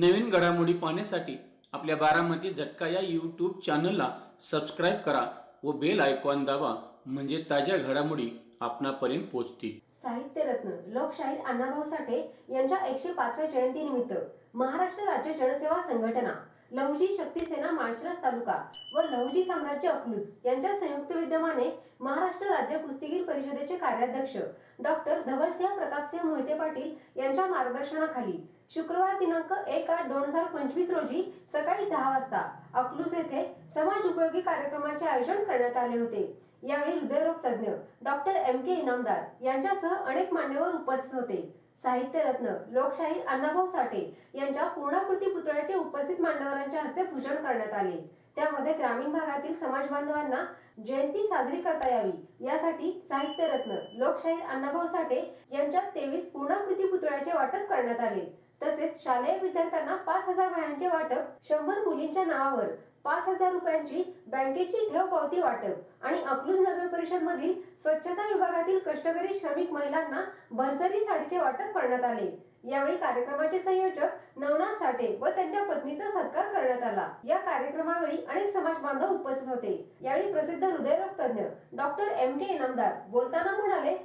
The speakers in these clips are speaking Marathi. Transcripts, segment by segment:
नवीन घडामोडी पाहण्यासाठी आपल्या बारामती झटका या यूट्यूब चॅनलला सबस्क्राईब करा व बेल आयकॉन दाबा म्हणजे ताज्या घडामोडी आपणापर्यंत पोहोचतील. साहित्यरत्न लोकशाहीर अण्णाभाऊ साठे यांच्या एकशे पाचव्या जयंतीनिमित्त महाराष्ट्र राज्य जनसेवा संघटना लहुजी शक्ती सेना माळशिरस तालुका व लहुजी साम्राज्य अकलूज यांच्या संयुक्त विद्यमाने महाराष्ट्र राज्य कुस्तीगीर परिषदेचे कार्याध्यक्ष डॉक्टर धवलसिंह प्रतापसिंह मोहिते पाटील यांच्या मार्गदर्शनाखाली शुक्रवार दिनांक एक आठ दोन हजार पंचवीस रोजी सकाळी दहा वाजता अकलूज येथे समाज उपयोगी कार्यक्रमाचे आयोजन करण्यात आले होते. यावेळी हृदयरोग तज्ज्ञ डॉक्टर एम के इनामदार यांच्यासह अनेक मान्यवर उपस्थित होते. साहित्यरत्न लोकशाहीर अण्णाभाऊ साठे यांच्या पूर्णाकृती पुतळ्याचे उपस्थित मान्यवरांच्या हस्ते पूजन करण्यात आले. त्यामध्ये ग्रामीण भागातील समाज बांधवांना जयंती साजरी करता यावी. यासाठी साहित्यरत्न लोकशाहीर अण्णाभाऊ साठे यांच्या तेवीस पूर्णाकृती पुतळ्याचे वाटप करण्यात आले. तसेच शालेय विद्यार्थ्यांना पाच हजार वयांचे वाटप शंभर मुलींच्या नावावर पाच हजार रुपयांची बँकेची ठेव पावती वाटप आणि अकलूज नगर परिषद मधील स्वच्छता विभागातील कष्टकरी श्रमिक महिलांना भरसरी साडीचे वाटप करण्यात आले. यावेळी कार्यक्रमाचे संयोजक नवनाथ साठे व त्यांच्या पत्नीचा सत्कार करण्यात आला. या कार्यक्रमावेळी अनेक समाज बांधव उपस्थित होते. यावेळी प्रसिद्ध हृदयरोग तज्ञ डॉक्टर एम के इनामदार बोलताना म्हणाले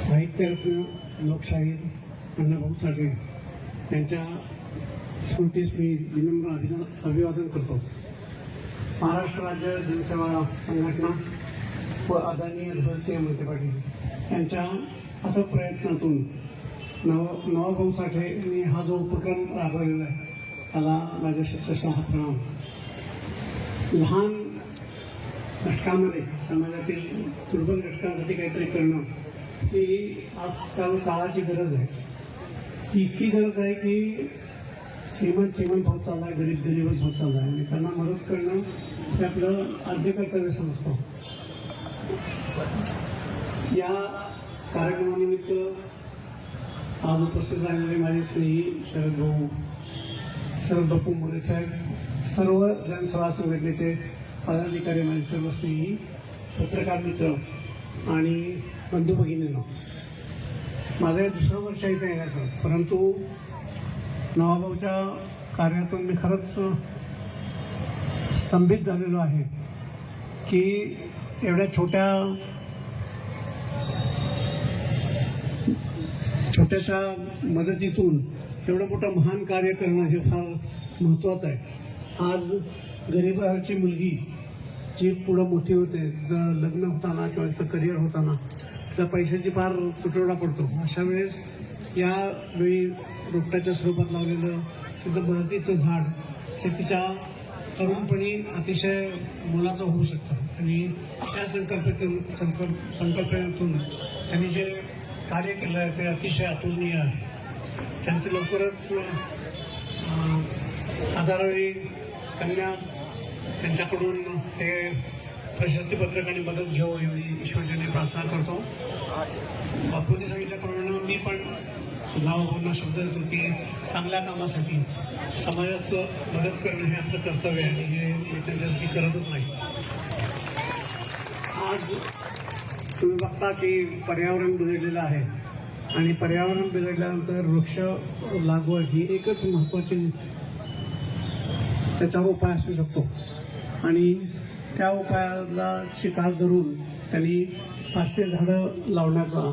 साहित्य लोकशाहीर अण्णाभाऊ साठे यांच्या स्मृतीस मी विनम्र अभिना- अभिवादन करतो. महाराष्ट्र राज्य जनसेवा संघटना व आदरणीय धवलसिंह मोहिते पाटील यांच्या अथक प्रयत्नातून नव नवाभाऊ साठे यांनी हा जो उपक्रम राबवलेला आहे त्याला माझ्या शतशः हा प्रणाम लहान घटकामध्ये समाजातील दुर्बल घटकांसाठी काहीतरी करणं ही आजकाल काळाची गरज आहे. इतकी गरज आहे की श्रीमंत श्रीमंत होत चाललाय गरीब गरीबच होत चाललाय. आणि त्यांना मदत करणं हे आपलं आद्य कर्तव्य समजतो. या कार्यक्रमानिमित्त आज उपस्थित राहिलेले माझे स्नेही शरद भाऊ शरद बापू मोरे साहेब सर्व जनसभा संघटनेचे पदाधिकारी माझे सर्व स्नेही पत्रकार मित्र आणि बंधू भगिनींनो. माझं हे दुसरं वर्ष आहे इथे येण्याचं परंतु नवाबाऊच्या कार्यातून मी खरंच स्तंभित झालेलो आहे की एवढ्या छोट्या छोट्याशा मदतीतून एवढं मोठं महान कार्य करणं हे फार महत्वाचं आहे. आज गरिबाची मुलगी जी पुढं मोठी होते जर लग्न होताना किंवा तिचं करिअर होताना त्या पैशाची फार तुटवडा पडतो. अशा वेळेस या वेळी रोपट्याच्या स्वरूपात लावलेलं तिथं बहतीचं झाड हे तिच्या तरुणपणी अतिशय मोलाचं होऊ शकतं. आणि त्या संकल्पनेतून संकल्प संकल्पनेतून त्यांनी जे कार्य केलं आहे ते अतिशय अतुलनीय आहे. त्यांचं लवकरच अं, कन्या त्यांच्याकडून ते प्रशस्तीपत्रक आणि मदत घेऊ एवढी ईश्वरजीने प्रार्थना करतो. बापूंनी सांगितल्याप्रमाणे मी पण सुधाभावांना शब्द देतो की चांगल्या कामासाठी समाजाचं मदत करणं हे आपलं कर्तव्य आहे आणि हे मी त्यांच्यासाठी करतच नाही. आज तुम्ही बघता की पर्यावरण बिघडलेलं आहे आणि पर्यावरण बिघडल्यानंतर वृक्ष लागवड ही एकच महत्वाची त्याचा उपाय असू शकतो. आणि त्या उपायाला शिकास धरून त्यांनी पाचशे झाडं लावण्याचा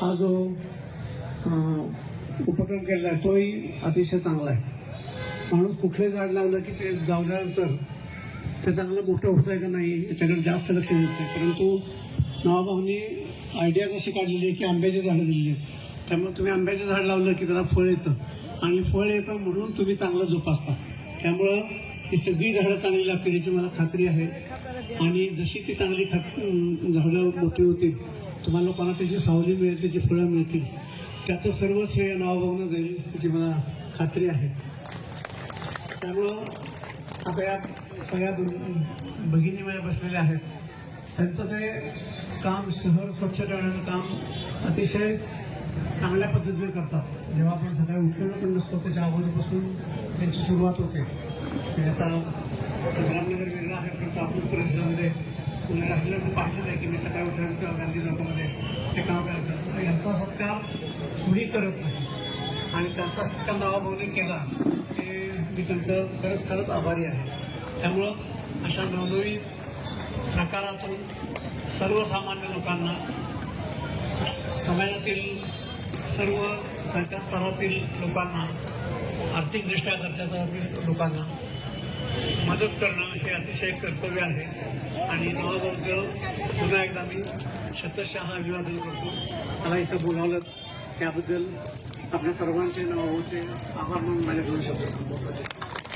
हा जो उपक्रम केलेला आहे तोही अतिशय चांगला आहे. माणूस कुठले झाड लावलं की ते लावल्यानंतर ते चांगलं मोठं होत आहे का नाही याच्याकडे जास्त लक्ष देत नाही. परंतु नवाभाऊनी आयडियाच अशी काढलेली आहे की आंब्याची झाडं दिलेली आहेत. त्यामुळे तुम्ही आंब्याचं झाड लावलं की त्याला फळ येतं. आणि फळ येतं म्हणून तुम्ही चांगलं जोपासता. त्यामुळं ही सगळी झाडं चांगली लागतील याची मला खात्री आहे. आणि जशी ती चांगली खात झाडं मोठी होतील तुम्हाला लोकांना त्याची सावली मिळेल त्याची फळं मिळतील. त्याचं सर्व श्रेय नावाभाऊनं जाईल याची मला खात्री आहे. त्यामुळं आता या सगळ्या भगिनी माझ्या बसलेल्या आहेत. त्यांचं ते काम शहर स्वच्छ करण्याचं काम अतिशय चांगल्या पद्धतीने करतात. जेव्हा आपण सकाळी उठलेलो पण नसतो त्याच्या अगोदरपासून त्यांची सुरुवात होते. आता संग्रामनगर वेगळा आहे परंतु आपण परिसरामध्ये पुणे राहिलं पण पाहिलं आहे की मी सकाळी उठल्यानंतर गांधी चौकामध्ये ते काम करायचं. असतं यांचा सत्कार कुणी करत नाही. आणि त्यांचा सत्कार नावाभावने केला ते मी त्यांचं खरंच खरंच आभारी आहे. त्यामुळं अशा नवनवी प्रकारातून सर्वसामान्य लोकांना समाजातील सर्व त्यांच्या स्तरातील लोकांना आर्थिकदृष्ट्या खालच्या लोकांना मदत करणं हे अतिशय कर्तव्य आहे. आणि नवाभाऊचं पुन्हा एकदा मी शतशः अभिवादन करतो. मला इथं बोलावलं त्याबद्दल आपल्या सर्वांचे नवाभाऊचे आभार म्हणून मला घेऊ शकतो.